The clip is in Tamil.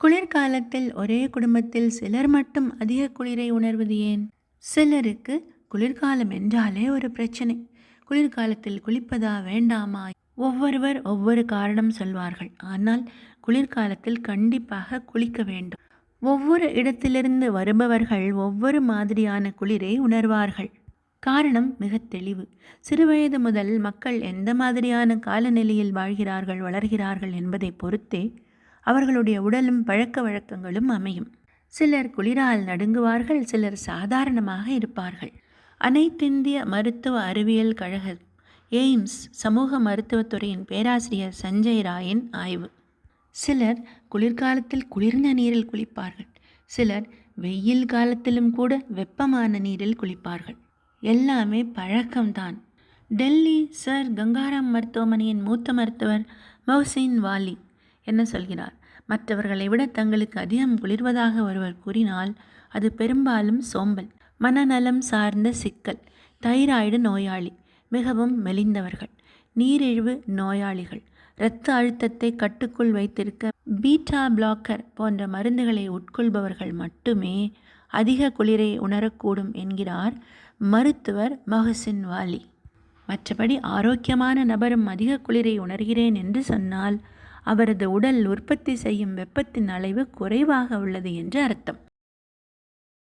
குளிர்காலத்தில் ஒரே குடும்பத்தில் சிலர் மட்டும் அதிக குளிரை உணர்வது ஏன்? சிலருக்கு குளிர்காலம் என்றாலே ஒரு பிரச்சனை. குளிர்காலத்தில் குளிப்பதா வேண்டாமா? ஒவ்வொருவர் ஒவ்வொரு காரணம் சொல்வார்கள். ஆனால் குளிர்காலத்தில் கண்டிப்பாக குளிக்க வேண்டும். ஒவ்வொரு இடத்திலிருந்து வருபவர்கள் ஒவ்வொரு மாதிரியான குளிரை உணர்வார்கள். காரணம் மிக தெளிவு. சிறுவயது முதல் மக்கள் எந்த மாதிரியான காலநிலையில் வாழ்கிறார்கள் வளர்கிறார்கள் என்பதை பொறுத்தே அவர்களுடைய உடலும் பழக்க வழக்கங்களும் அமையும். சிலர் குளிரால் நடுங்குவார்கள் சிலர் சாதாரணமாக இருப்பார்கள். அனைத்திந்திய மருத்துவ அறிவியல் கழக எய்ம்ஸ் சமூக மருத்துவத்துறையின் பேராசிரியர் சஞ்சய் ராயின் ஆய்வு. சிலர் குளிர்காலத்தில் குளிர்ந்த நீரில் குளிப்பார்கள் சிலர் வெயில் காலத்திலும் கூட வெப்பமான நீரில் குளிப்பார்கள். எல்லாமே பழக்கம்தான். டெல்லி சர். கங்காராம் மருத்துவமனையின் மூத்த மருத்துவர் மௌசின் வாலி என்ன சொல்கிறார்? மற்றவர்களை விட தங்களுக்கு அதிகம் குளிர்வதாக ஒருவர் கூறினால் அது பெரும்பாலும் சோம்பல் மனநலம் சார்ந்த சிக்கல் தைராய்டு நோயாளி மிகவும் மெலிந்தவர்கள் நீரிழிவு நோயாளிகள் இரத்த அழுத்தத்தை கட்டுக்குள் வைத்திருக்க பீட்டா பிளாக்கர் போன்ற மருந்துகளை உட்கொள்பவர்கள் மட்டுமே அதிக குளிரை உணரக்கூடும் என்கிறார் மருத்துவர் மொஹசின் வாலி. மற்றபடி ஆரோக்கியமான நபரும் அதிக குளிரை உணர்கிறேன் என்று சொன்னால் அவரது உடல் உற்பத்தி செய்யும் வெப்பத்தின் அளவு குறைவாக உள்ளது என்று அர்த்தம்.